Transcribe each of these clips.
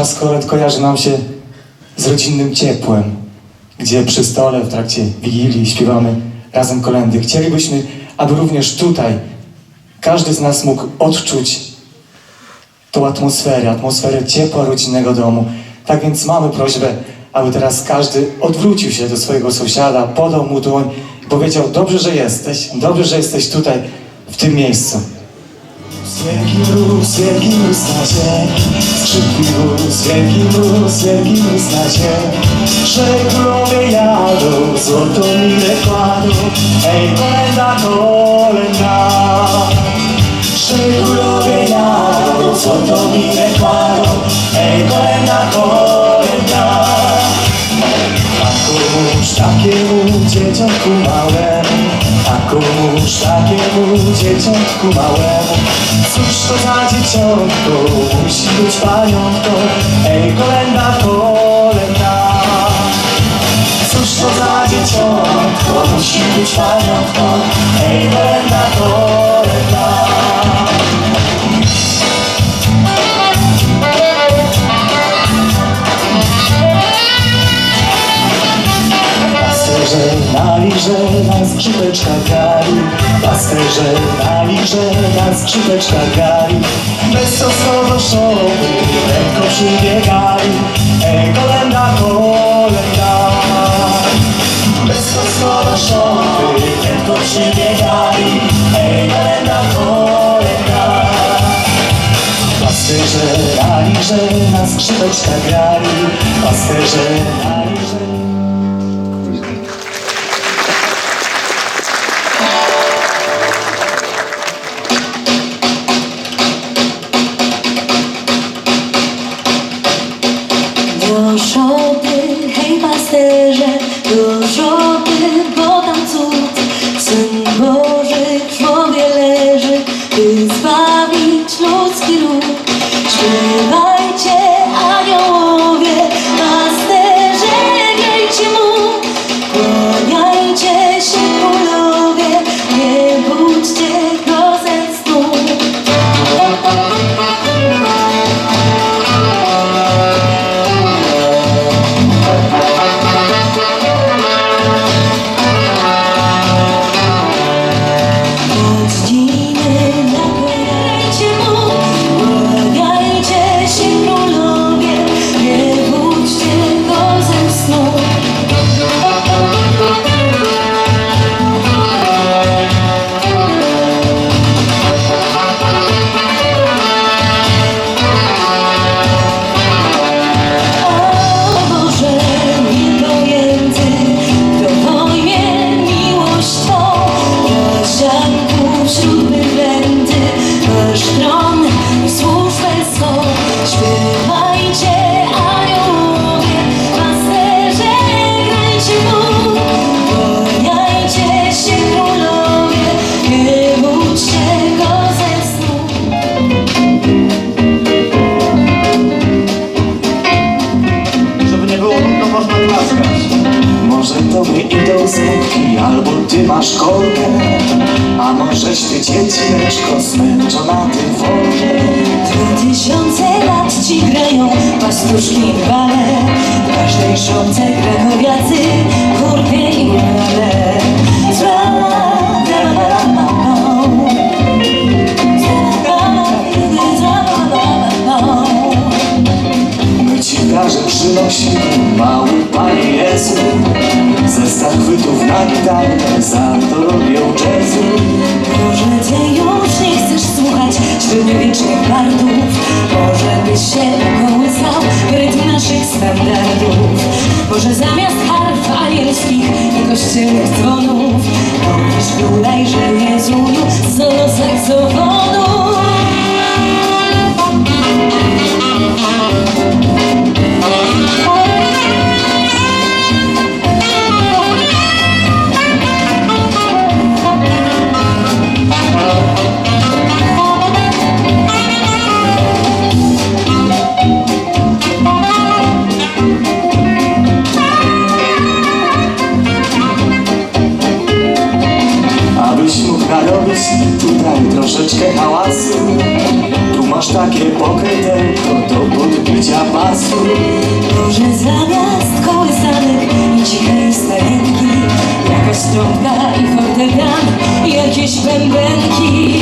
Czas kolęd kojarzy nam się z rodzinnym ciepłem, gdzie przy stole w trakcie Wigilii śpiewamy razem kolendy. Chcielibyśmy, aby również tutaj każdy z nas mógł odczuć tą atmosferę, atmosferę ciepła rodzinnego domu. Tak więc mamy prośbę, aby teraz każdy odwrócił się do swojego sąsiada, podał mu dłoń i powiedział, dobrze, że jesteś, dobrze, że jesteś tutaj, w tym miejscu. Wielki mróz, wielki mróz na ziemi, skrzypki mróz, wielki mróz, wielki mróz na ziemi. Królowie jadą, złotą minę kładą, ej kolenda, kolenda. Królowie jadą, złotą minę kładą, ej kolenda, kolenda. A komuż takiemu dzieciątku małemu, a komuż takiemu dzieciątku małemu, cóż to za dzieciątko, musi być paniątką, ej kolenda, kolenda. Cóż to za dzieciątko, musi być paniątką, ej kolenda, kolenda. Na liże, na skrzypeczkach grali Pasterze na liże, na skrzypeczkach grali Bez stosowo szopy, lekko przybiegali. Ej, kolenda, kolenda Bez stosowo szopy, lekko przybiegali. Ej, kolenda, kolenda Pasterze na liże, na skrzypeczkach grali Pasterze na darze przynosimy, mały Panie Jezu Zestaw chwytów na gitarę, za to robią jazzu Może ty już nie chcesz słuchać średniowiecznych bardów? Może byś się ukołysał w rytm naszych standardów? Może zamiast harf anielskich i kościelnych dzwonów Mówisz bodajże Jezuniu solo saksofonu Herkes benden ki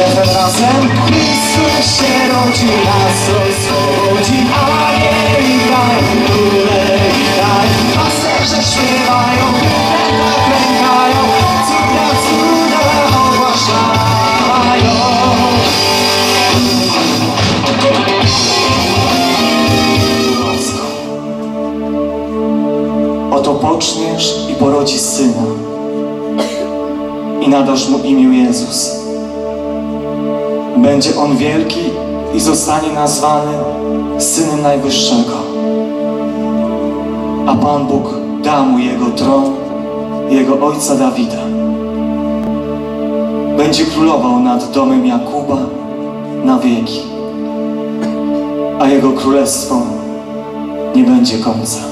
Lepiej razem? Chrystus się rodzi Nas rozchodzi A nie litaj Króle witaj Pasterze śpiewają Lęka klękają Cuda cuda ogłaszają. Łasko Oto poczniesz i porodzisz syna. I nadasz mu imię Jezus. Będzie On wielki i zostanie nazwany Synem Najwyższego. A Pan Bóg da mu Jego tron, Jego Ojca Dawida. Będzie królował nad domem Jakuba na wieki, a Jego królestwo nie będzie końca.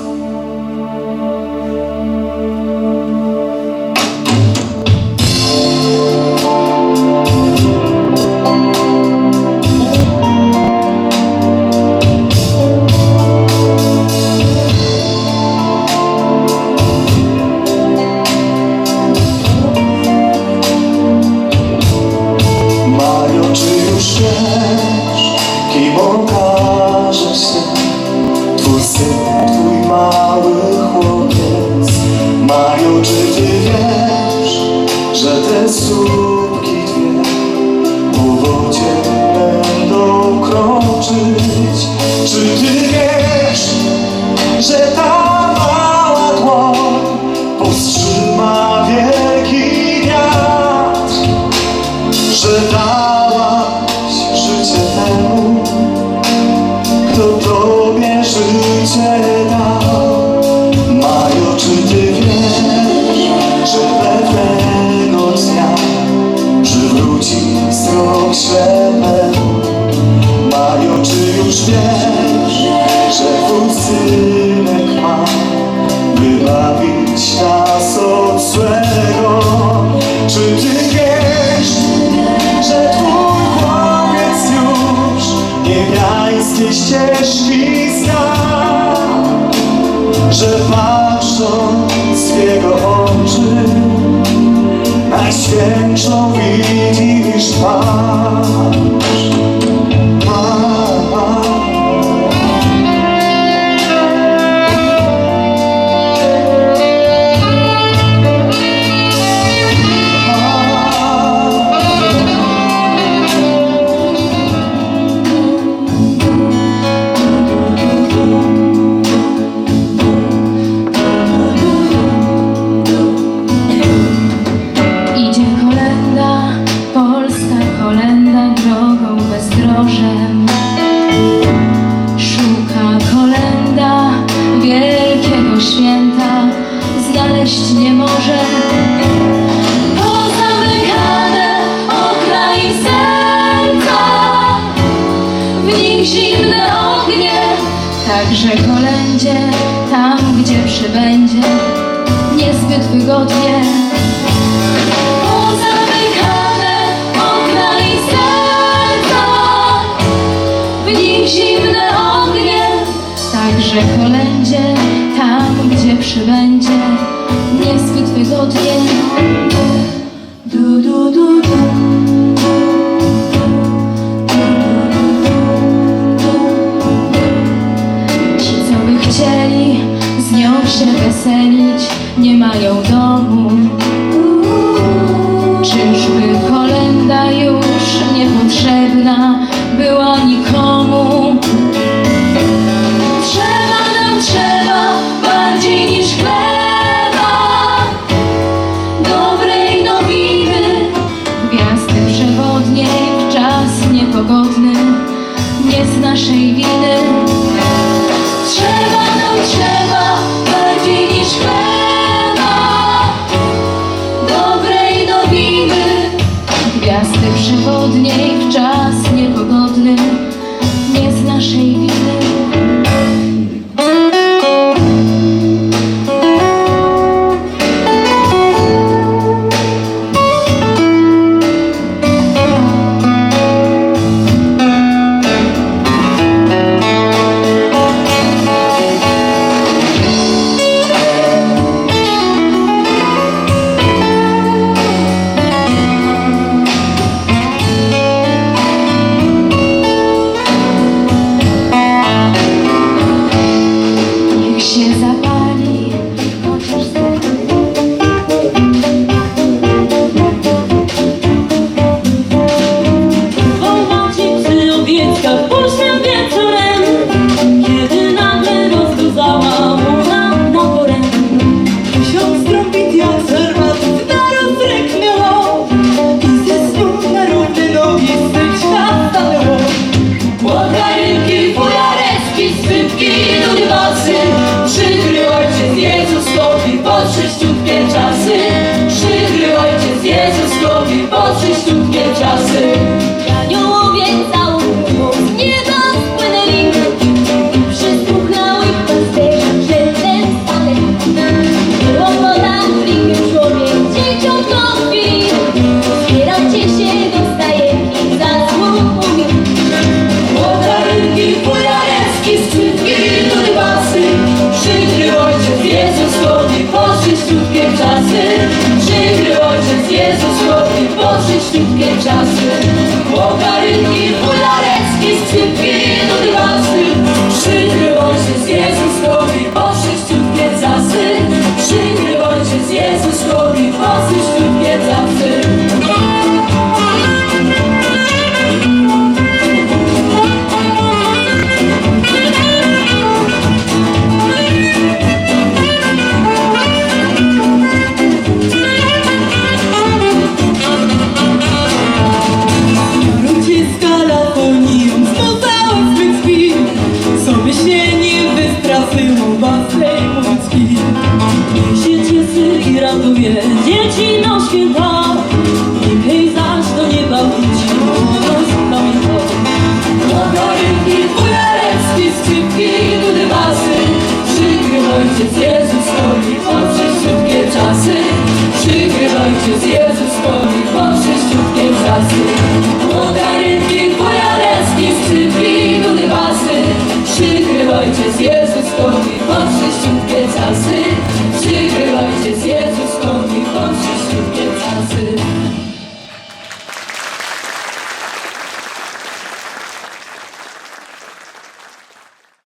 the tower. wszystkie ścieżki że patrząc w Jego oczy, najświętszą widzisz Pan. wszystko.